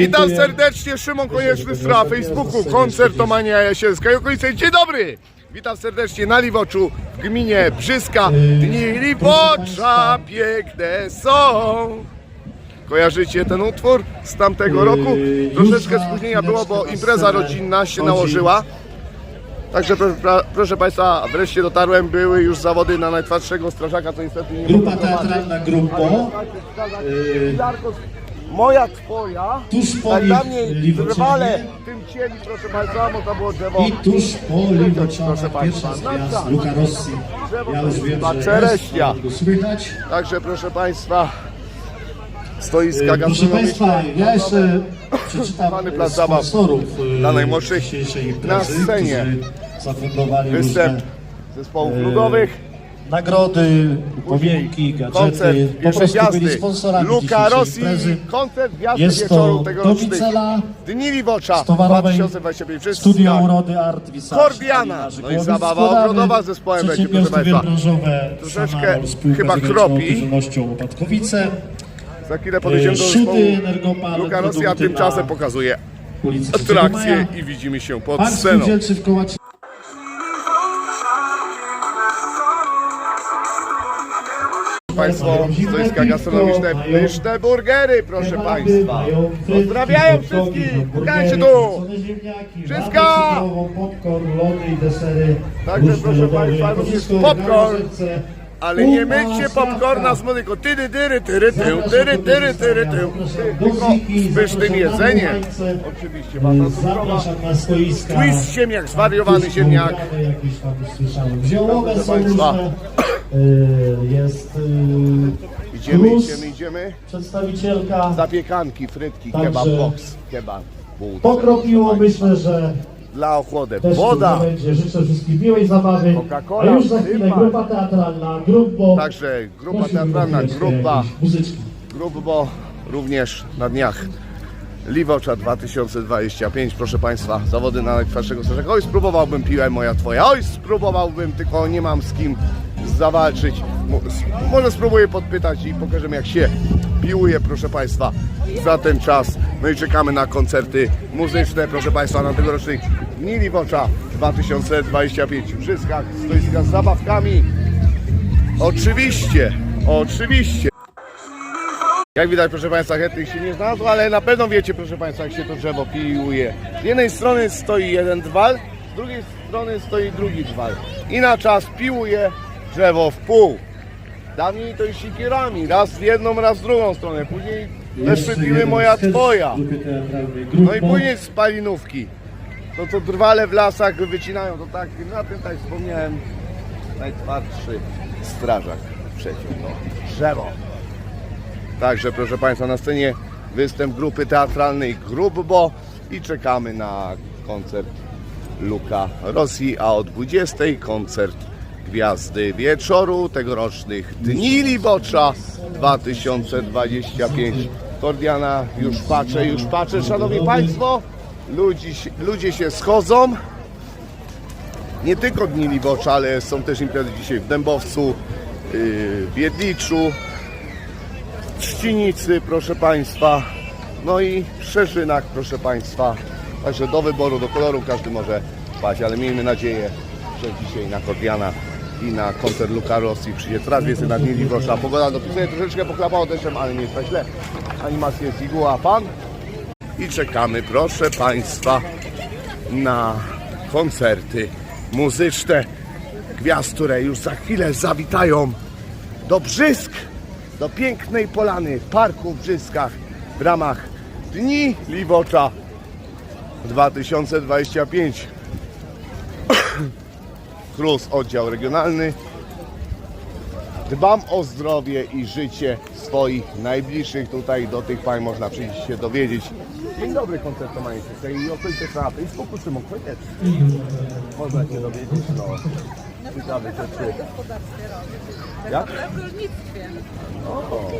Witam serdecznie, Szymon Konieczny na Facebooku, koncertomania Jasielska i okolice. Dzień dobry! Witam serdecznie na Liwoczu w gminie Brzyska. Dni Liwocza piękne są. Kojarzycie ten utwór z tamtego roku? Yy, Troszeczkę już za spóźnienia było, bo impreza rodzinna się nałożyła. Także proszę, Państwa, wreszcie dotarłem, były już zawody na najtwardszego strażaka, co niestety nie Grupa teatralna Grupo. Yy, Moja, twoja. Tuż po Tak Liwoczanie. trwale tym cieli, proszę Państwa, można było drzewo. I tuż po państwa, pierwsza z tak. gwiazd Luca Rossi. Ja już wiem, że czereśnia. słychać. Także proszę Państwa, stoiska Yy, Proszę. Państwa, ja jeszcze przeczytam e, sponsorów e, dla najmłodszych dzisiejszej imprezy, na scenie. Występ zespołów ludowych. Nagrody, Koncert gadżety. Po prostu byli gwiazdy. sponsorami Luka Rossi, imprezy. koncert gwiazdy Jest wieczoru to tegorocznych. Domicela, Dni Liwocza z towarowej 2025. Wszyscy Studio tak. Urody Art. Kordiana. Alina No i zabawa ogrodowa z zespołem będzie, proszę Państwa. Troszeczkę chyba kropi. Łopatkowice. Za chwilę podejdziemy do Szuty, zespołu Energopal, Luka Rosja produkty tymczasem pokazuje ulicy 3 atrakcję i widzimy się pod Pan sceną. spółdzielczy w Kołaczy. Państwo, stoiska gastronomiczne, pyszne burgery, proszę Państwa. Pozdrawiam wszystkich, pukajcie tu! Wszystko! Popcorn, lody i desery. Także, proszę. Państwa, również popcorn. Ale nie Stawka. popcorna z muzyką. Tyry, tyry, tyry, tył, tyry, tyry, tyry, tył. Tylko z pysznym jedzeniem. Oczywiście, wata cukrowa. Twist ziemniak, zwariowany ziemniak. Ziołowe są różne. Jest y, Idziemy, idziemy, idziemy. przedstawicielka. Zapiekanki, frytki, kebab box, kebab. bułce. Pokropiło, myślę, że Dla ochłody. też Woda. będzie. Życzę wszystkim miłej zabawy. Coca-Cola, A już za chwilę chyba. grupa teatralna, Grupo. Także grupa teatralna, grupa, Muzyczki. grubo również na dniach. Liwocza 2025, proszę Państwa, zawody na najtwardszego strażaka. Oj, spróbowałbym piłę moja twoja. Oj, spróbowałbym, tylko nie mam z kim zawalczyć. Mo- s- Może spróbuję podpytać i pokażę jak się piłuje, proszę Państwa, za ten czas. No i czekamy na koncerty muzyczne, proszę Państwa, na tegorocznych Dni Liwocza 2025 w Brzyskach, stoiska z zabawkami. Oczywiście, oczywiście. Jak widać, proszę Państwa, chętnych się nie znalazło, ale na pewno wiecie, proszę Państwa, jak się to drzewo piłuje. Z jednej strony stoi jeden drwal, z drugiej strony stoi drugi drwal. I na czas piłuje drzewo w pół. Dawniej to i sikierami, raz w jedną, raz w drugą stronę. Później też Jeszcze piły jeden moja twoja. No i później spalinówki. To co drwale w lasach wycinają, to tak, na tym tak wspomniałem, najtwardszy strażak przeciwko drzewo. Także proszę Państwa, na scenie występ grupy teatralnej Grubbo i czekamy na koncert Luka Rosji, a o 20 koncert Gwiazdy Wieczoru tegorocznych Dni Libocza 2025. Kordiana, już patrzę, już patrzę, Szanowni Państwo, ludzi, ludzie się schodzą. Nie tylko Dni Libocza, ale są też imprezy dzisiaj w Dębowcu, yy, w Wiedliczu, Trzcinicy, proszę Państwa, no i w Szerzynach, proszę Państwa. Także do wyboru, do koloru każdy może spać, ale miejmy nadzieję, że dzisiaj na Kordiana i na koncert Luka Rosji przyjdzie coraz więcej na dni Libosza. Pogoda dopisuje troszeczkę pochlapało deszczem, ale nie jest tak źle. Animacja jest igła, pan. I czekamy, proszę Państwa, na koncerty muzyczne gwiazd, które już za chwilę zawitają do Brzysk, do pięknej polany parku w Brzyskach w ramach Dni Liwocza 2025. KRUS, oddział regionalny. Dbam o zdrowie i życie swoich najbliższych. Tutaj do tych pań można przyjść się dowiedzieć. Dzień dobry, koncertomanie z tej okolicy na Facebooku, Szymon Konieczny. Można się dowiedzieć, no, ciekawych rzeczy. Jak? W rolnictwie. O,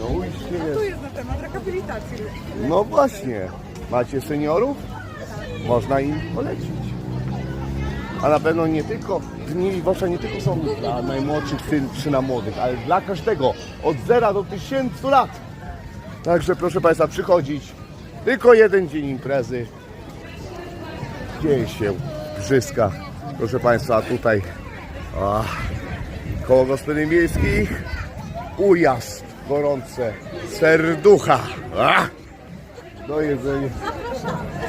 no i Tu jest na temat rehabilitacji. No właśnie. Macie seniorów? Można im polecić. A na pewno nie tylko dni Liwocza nie tylko są dla najmłodszych czy, czy na młodych, ale dla każdego od 0 do 1000 lat. Także proszę Państwa, przychodzić. Tylko jeden dzień imprezy. Dzieje się w Brzyskach. Proszę Państwa, tutaj koło gospodyń wiejskich ujazd gorące serducha. Do jedzenia.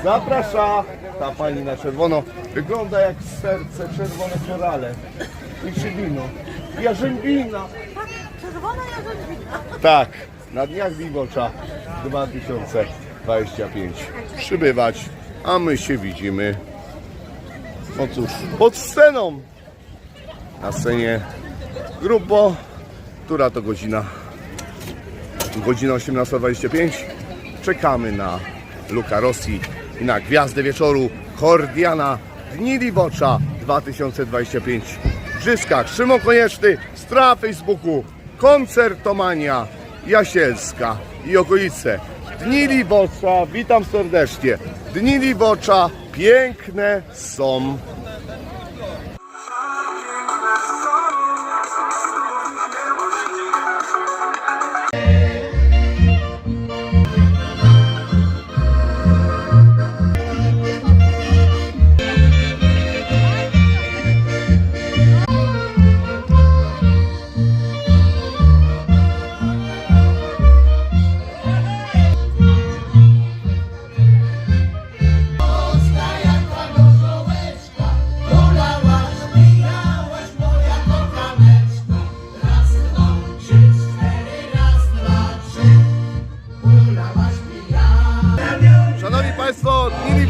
Zaprasza ta pani na czerwono. Wygląda jak serce czerwone korale. I czy wino. Jarzębina. Czerwona jarzębina. Tak, na dniach Wiwocza 2025 przybywać, a my się widzimy. No cóż, pod sceną. Na scenie grupo, która to godzina? Godzina 18.25. Czekamy na Luka Rossi i na Gwiazdę Wieczoru Kordiana Dni Liwocza 2025 w Brzyskach. Szymon Konieczny, strona Facebooku, koncertomania Jasielska i okolice. Dni Liwocza, witam serdecznie. Dni Liwocza piękne są.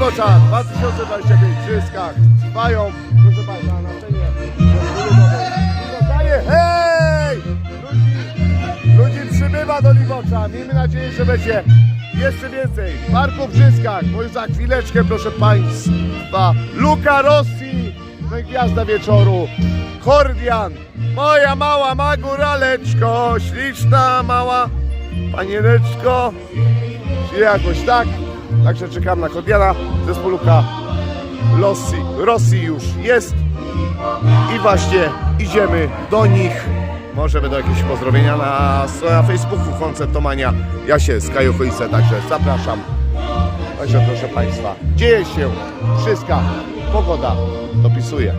Liwocza 2025 w Brzyskach trwają, proszę Państwa, na scenie. Daje, hej! Ludzi, ludzi przybywa do Liwocza. Miejmy nadzieję, że będzie jeszcze więcej. W Parku w Brzyskach, bo już za chwileczkę, proszę Państwa, Luka Rossi, no gwiazda wieczoru, Kordian, moja mała maguraleczko, śliczna mała panieneczko, czy jakoś tak. Także czekam na Kordiana, zespół Luka Rossi, Rossi już jest i właśnie idziemy do nich. Może będą jakieś pozdrowienia na, na Facebooku Koncertomania Jasielska i okolice, także zapraszam. Także proszę Państwa, dzieje się wszystko, pogoda dopisuje.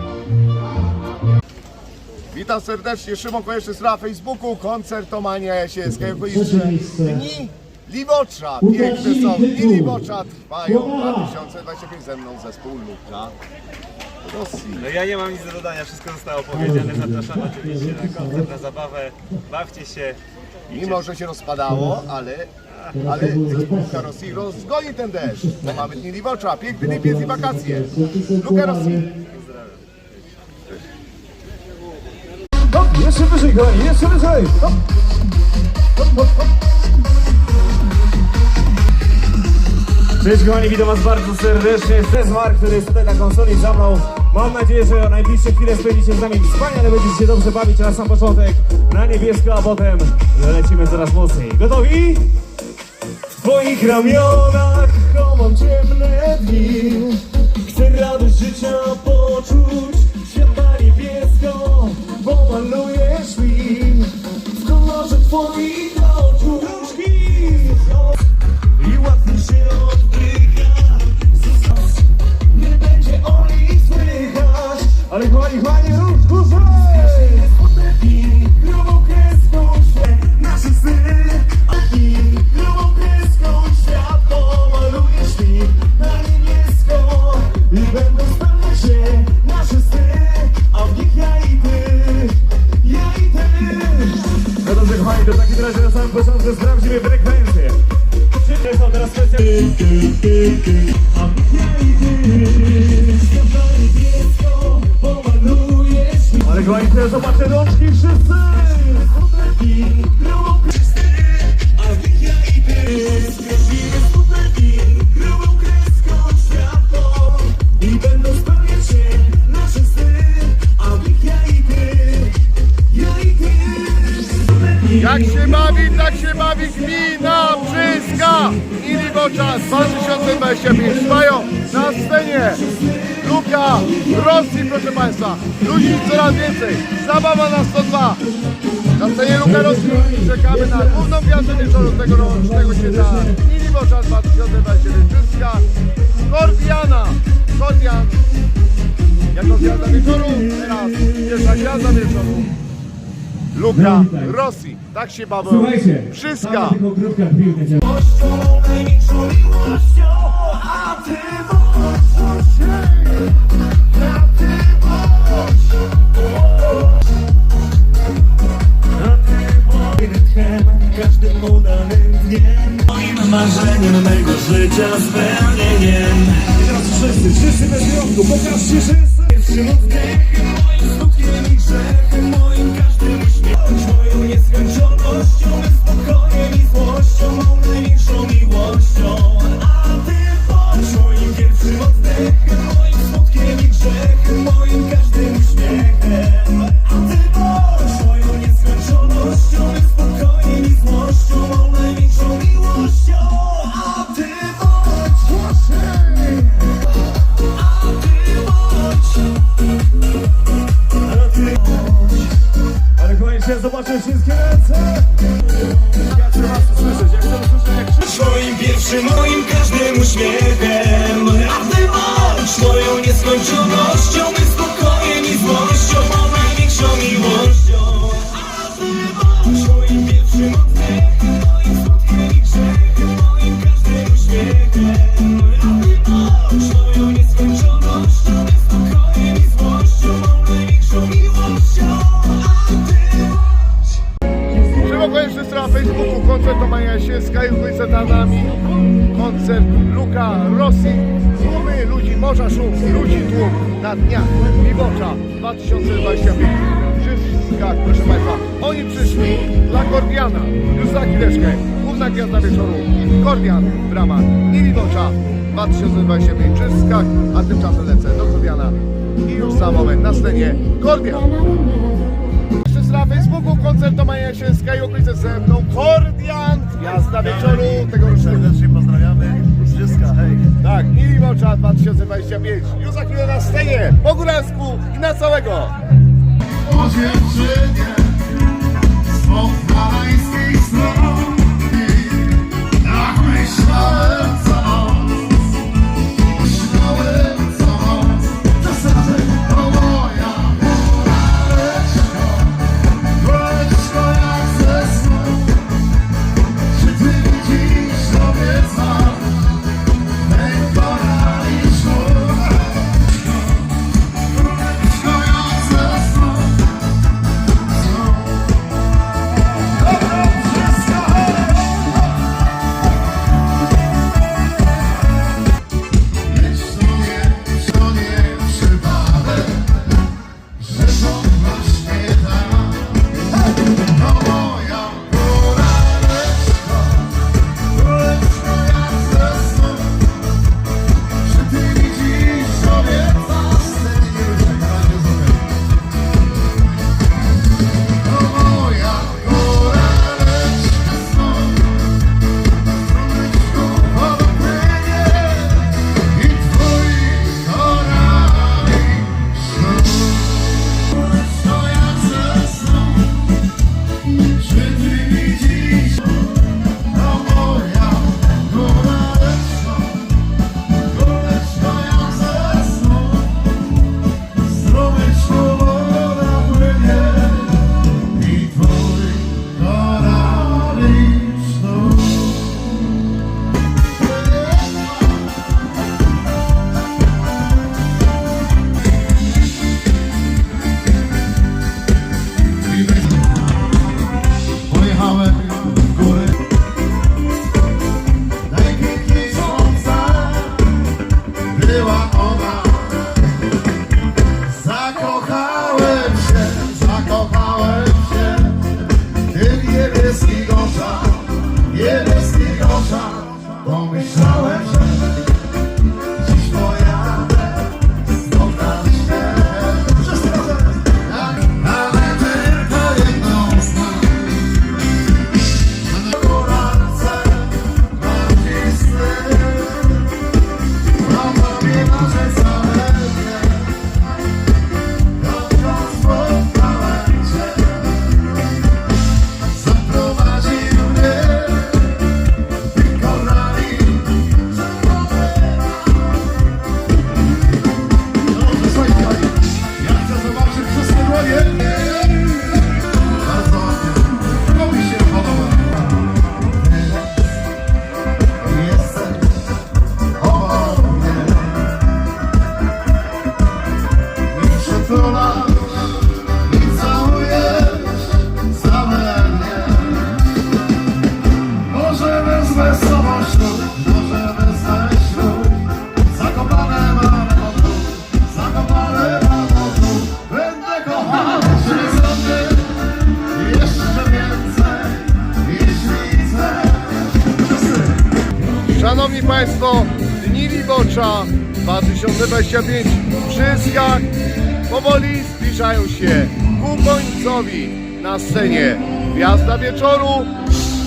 Witam serdecznie, Szymon Konieczny na Facebooku, Koncertomania i okolice. Trzecie miejsce. Dni Łukasz piękne są, tytuł. Liwocza trwają Uwaga! 2025 ze mną zespół Luka Rosji. No ja nie mam nic do dodania, wszystko zostało powiedziane. Zapraszam oczywiście na koncert, na zabawę. Bawcie się. Mimo, że się rozpadało, ale, ale Luka Rosji rozgoni ten deszcz. Bo mamy dni Liwocza, piękny lipiec i wakacje. Luka Rosji. Hop, jeszcze wyżej, jeszcze wyżej! Hop. Hop, hop, hop. Cześć kochani, witam was bardzo serdecznie. To jest Mark, który jest tutaj na konsoli za mną. Mam nadzieję, że najbliższe chwile spędzicie z nami wspaniale, będziecie się dobrze bawić, na sam początek na niebiesko, a potem lecimy coraz mocniej. Gotowi? W twoich ramionach chowam ciemne dni Chcę radość życia poczuć Świat na niebiesko Pomalujesz mi W kolorze twoich oczu I łatwiej się Ale chłani, Jak się bawi, tak się bawi gmina Brzyska i Libocza 2025 trwają na scenie. Luka Rosji, proszę Państwa. Ludzi coraz więcej. Zabawa na 102. Na scenie Luka Rosji czekamy na główną gwiazdę wieczoru tego rocznego święta i Libocza 2025 Brzyska. Skorpiana. Skorpian jako gwiazda wieczoru. Teraz pierwsza gwiazda wieczoru. Luka Rossi, tak się bawią. Słuchajcie, Wszystka. każdym udanym dniem Moim marzeniem mego życia spełnieniem teraz wszyscy, wszyscy bez wyjątku, pokażcie, że jestem Pierwszym oddechem, na dniach Miwocza 2025. Wszystkach, proszę Państwa, oni przyszli dla Kordiana, już za chwileczkę, główna gwiazda wieczoru, Kordian w ramach Miwocza 2025. Wszystkach, a tymczasem lecę do Kordiana i już za moment na scenie Kordian. Jeszcze na Facebooku koncert do Maja Sielska i okolice ze mną Kordian, gwiazda wieczoru tegorocznego. Serdecznie pozdrawiamy. Wszystka, hej. Tak, Mili Mocza 2025. Już za chwilę na scenie, po góralsku i na całego. O dziewczynie 2025 w Brzyskach powoli zbliżają się ku końcowi na scenie Gwiazda Wieczoru,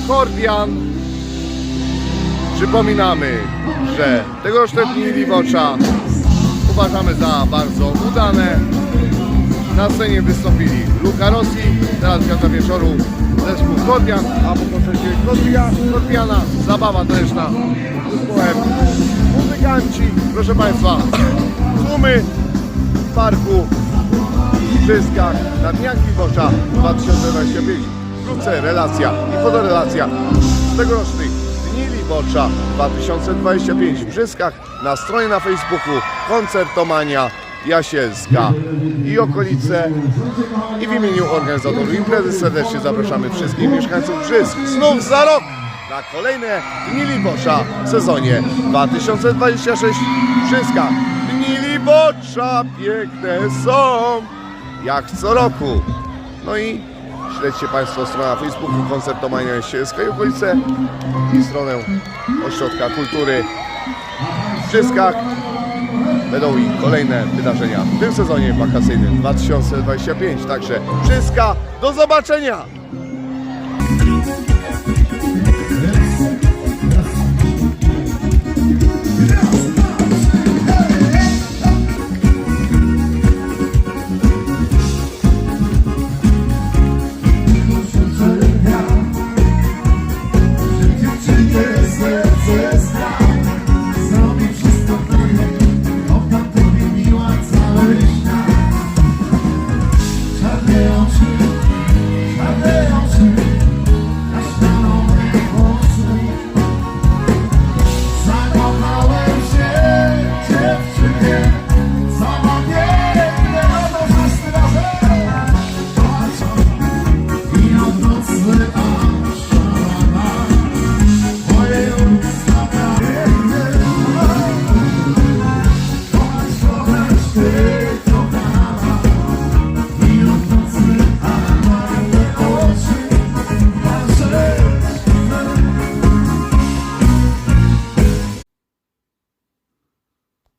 Kordian. Przypominamy, że tegoroczne Dni Libocza uważamy za bardzo udane. Na scenie wystąpili Luka Rossi, teraz Gwiazda Wieczoru, zespół Kordian, a po koncercie Kordia, Kordiana, zabawa taneczna zespołem muzykanci, proszę Państwa, tłumy w parku w na Dniach Libocza 2025. Wkrótce relacja i fotorelacja z tegorocznych Dni Libocza 2025 w Brzyskach na stronie na Facebooku Koncertomania Jasielska i okolice i w imieniu organizatorów imprezy serdecznie zapraszamy wszystkich mieszkańców Brzysk znów za rok na kolejne Dni Libocza w sezonie 2026 w Brzyskach. Dni Libocza piękne są jak co roku. No i śledźcie Państwo stronę na Facebooku Koncertomania Jasielska i okolice i stronę Ośrodka Kultury w Brzyskach. Będą i kolejne wydarzenia w tym sezonie wakacyjnym 2025. Także wszystka do zobaczenia!